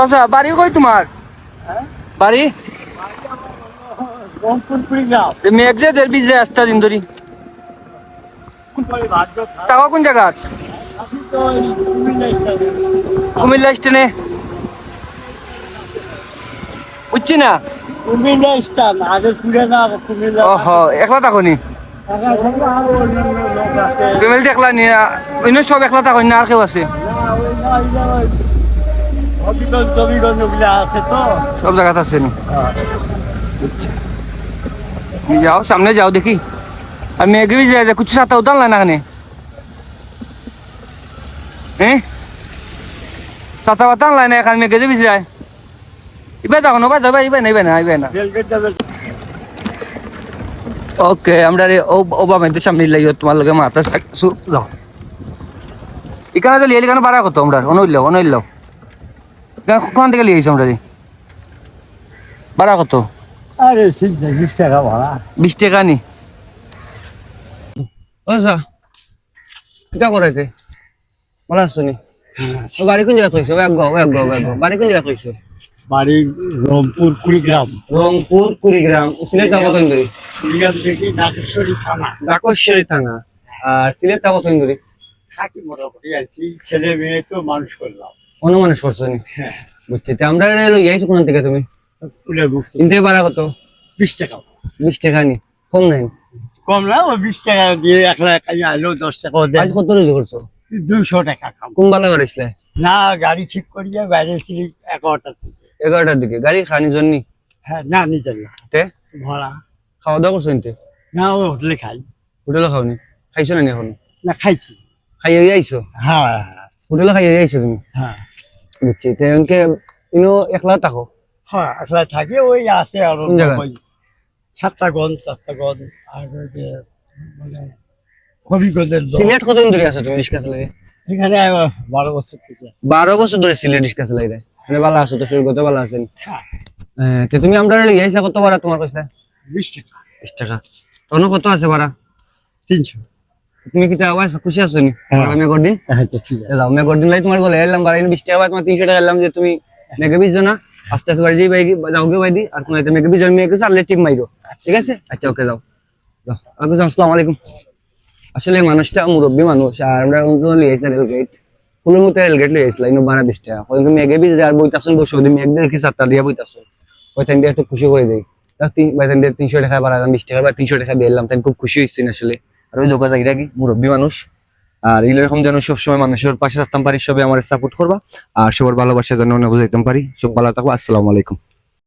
আচ্ছা বাড়ি কই তোমার? বাড়ি? এ মেঘ যে দের বিজে দিন ধরি। কোন জায়গাত কুমিল্লা স্টেনে। বুঝছি না? কুমিল্লা স্থান আগে ঘুরে না কুমিল্লা। ওহ একলা থাকনি ফ্যামিলি একলা নি অন্য সব একলা থাকনি না আর কেউ আছে? সব জায়গাতে আছে যাও সামনে যাও দেখি। আর মেয়েকে কিছু সাথে উতাল না এখানে? হ্যাঁ সাতা বাতা লাই না এখানে মেয়েকে যাবি যায় ইবে তখন ওবা যাবে ইবে না ইবে না ইবে না। ওকে আমরা রে ওবা মেয়েদের সামনে লাইও ইয়ে, তোমার লগে মাথা যাও এখানে তো লিয়ে এখানে বাড়া কত আমরা? অনইল্য অনইল্য কোন থেকে লিয়েছি আমরা রে বাড়া কত? আরে ঠিক বিশ টাকা ভাড়া। বিশ টাকা নি। আচ্ছা কিটা করাইছে ভালো আছো নি? বাড়ি কোন জায়গা কইছো এক গো এক গো এক বাড়ি কোন জায়গা কইছো বাড়ি রংপুর কুড়িগ্রাম। রংপুর কুড়িগ্রাম। সিলেট তা কত ধরে কুড়িগ্রাম থেকে নাগেশ্বরী থানা। ডাকশ্বরী থানা। আর সিলেট ধরে থাকি মোটামুটি আর কি। ছেলে মেয়ে তো মানুষ করলাম। অনুমানে সরছো নি? বুঝছি। তা আমরা ইয়াইছো কোন থেকে তুমি? কিনতে পারা কত? বিশ টাকা। বিশ টাকা নি। কম নাই? কম না ওই বিশ টাকা দিয়ে এক লাখ আলো দশ টাকা আজ কত রোজ করছ? দুশো টাকা কাম। কোন বালা করেছিলে না গাড়ি ঠিক করিয়া বাইরে ছিলি এগারোটার দিকে। এগারোটার দিকে। গাড়ি খানি জন্য? হ্যাঁ না নিজের না। তে? ভাড়া। খাওয়া দাওয়া করছ নিতে না ও হোটেলে খাই। হোটেলে খাওনি? খাইছো না নি এখন? না খাইছি। খাইয়ে আইছো? হ্যাঁ। হোটেলে খাইয়ে আইছো তুমি? হ্যাঁ। বুঝছি তে ইনো একলা থাকো। হ্যাঁ আসলে থাকে ওই আছে আর জায়গায়? সাতটাগঞ্জ চারটাগঞ্জ আর যে মানে হবিগঞ্জের সিলেট কতদিন ধরে আছো তুমি রিক্সা চালাই এখানে আহ, বারো বছর থেকে বারো বছর ধরে সিলেট রিক্সা চালাই দেয় মানে ভালো আছো তো শরীর কত ভালো আছেন তে তুমি আমরা কত ভাড়া তোমার কইসলা বিশ টাকা। বিশ টাকা। তখন কত আছে ভাড়া তিনশো। তুমি কি টাকা পাইছো খুশি আছো নি? হ্যাঁ। আমি একর দিন। হ্যাঁ ঠিক আছে। যাও আমি লাই তোমার বলে এলাম বাড়ি বিশ টাকা তোমার তিনশো টাকা এলাম যে তুমি মেঘে বিশ জনা আস্তে আস্তে বাড়ি যাই বাইকি যাওগে বাইদি আর তুমি মেঘে বিশ জন মেঘে চাললে টিপ মাইরো। ঠিক আছে? আচ্ছা ওকে যাও। যাও যাও আসসালামু আলাইকুম। আসলে মানুষটা মুরব্বী মানুষ আর আমরা লিয়েছি রেলগেট ফুলের মতো রেলগেট লিয়েছিল ইনো বারা বিশ টাকা। ওই মেঘে বিশ আর বইতাছন বসে ওদের মেঘ দেখি চারটা দিয়ে বইতাছন ওই টাইম দিয়ে একটু খুশি করে দেয় তিন বাই দিয়ে তিনশো টাকা বাড়ালাম বিশ টাকা বা তিনশো টাকা দিয়ে এলাম তাই খুব খুশি হয়েছেন আসলে। আর ওই দোকান জায়গা কি মুরব্বী মানুষ। আর এরকম যেন সবসময় মানুষের পাশে থাকতাম পারি, সবাই আমার সাপোর্ট করবা। আর সবার ভালোবাসা যেন বুঝাইতাম পারি। সব ভালো থাকব আসসালামু আলাইকুম।